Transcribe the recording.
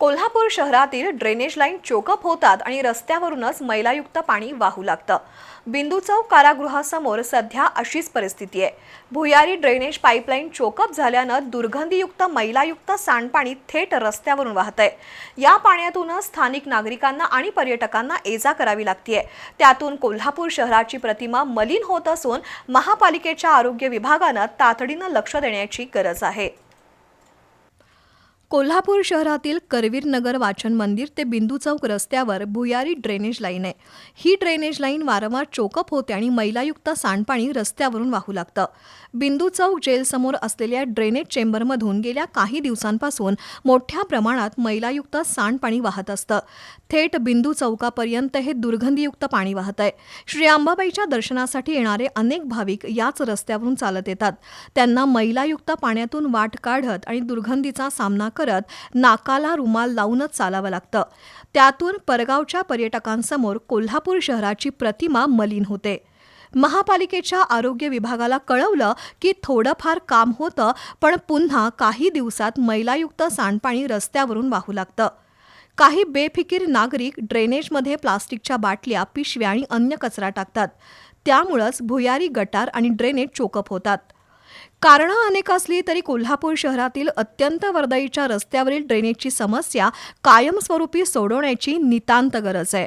कोल्हापूर शहरातील drainage line choke up होतात आणि रस्त्यावरूनच मैलायुक्त पाणी वाहू लागतं. बिंदू चौक कारागृहासमोर सध्या अशीच परिस्थिती आहे. भुयारी ड्रेनेज पाईपलाईन चोकअप झाल्यानं दुर्गंधीयुक्त मैलायुक्त सांडपाणी थेट रस्त्यावरून वाहतंय. या पाण्यातूनच स्थानिक नागरिकांना आणि पर्यटकांना एजा करावी लागतीये. त्यातून कोल्हापूर शहराची प्रतिमा मलिन होत असून महापालिकेच्या आरोग्य विभागानं तातडीनं लक्ष देण्याची गरज आहे. कोल्हापूर शहरातील करवीर नगर वाचन मंदिर ते बिंदू चौक रस्त्यावर भुयारी ड्रेनेज लाईन आहे. ही ड्रेनेज लाईन वारंवार चोकअप होते आणि मैलायुक्त सांडपाणी रस्त्यावरून वाहू लागतं. बिंदू चौक जेलसमोर असलेल्या ड्रेनेज चेंबरमधून गेल्या काही दिवसांपासून मोठ्या प्रमाणात मैलायुक्त सांडपाणी वाहत असतं. थेट बिंदू चौकापर्यंत हे दुर्गंधीयुक्त पाणी वाहत आहे. श्री अंबाबाईच्या दर्शनासाठी येणारे अनेक भाविक याच रस्त्यावरून चालत येतात. त्यांना मैलायुक्त पाण्यातून वाट काढत आणि दुर्गंधीचा सामना करत नाकाला रुमाल लावूनच चालावं लागतं. त्यातून परगावच्या पर्यटकांसमोर कोल्हापूर शहराची प्रतिमा मलिन होते. महापालिकेच्या आरोग्य विभागाला कळवलं की थोडंफार काम होतं पण पुन्हा काही दिवसात मैलायुक्त सांडपाणी रस्त्यावरून वाहू लागतं. काही बेफिकीर नागरिक ड्रेनेजमध्ये प्लास्टिकच्या बाटल्या पिशव्या आणि अन्य कचरा टाकतात. त्यामुळंच भुयारी गटार आणि ड्रेनेज चोकअप होतात. कारणं अनेक असली तरी कोल्हापूर शहरातील अत्यंत वर्दळीच्या रस्त्यावरील ड्रेनेजची समस्या कायमस्वरूपी सोडवण्याची नितांत गरज आहे.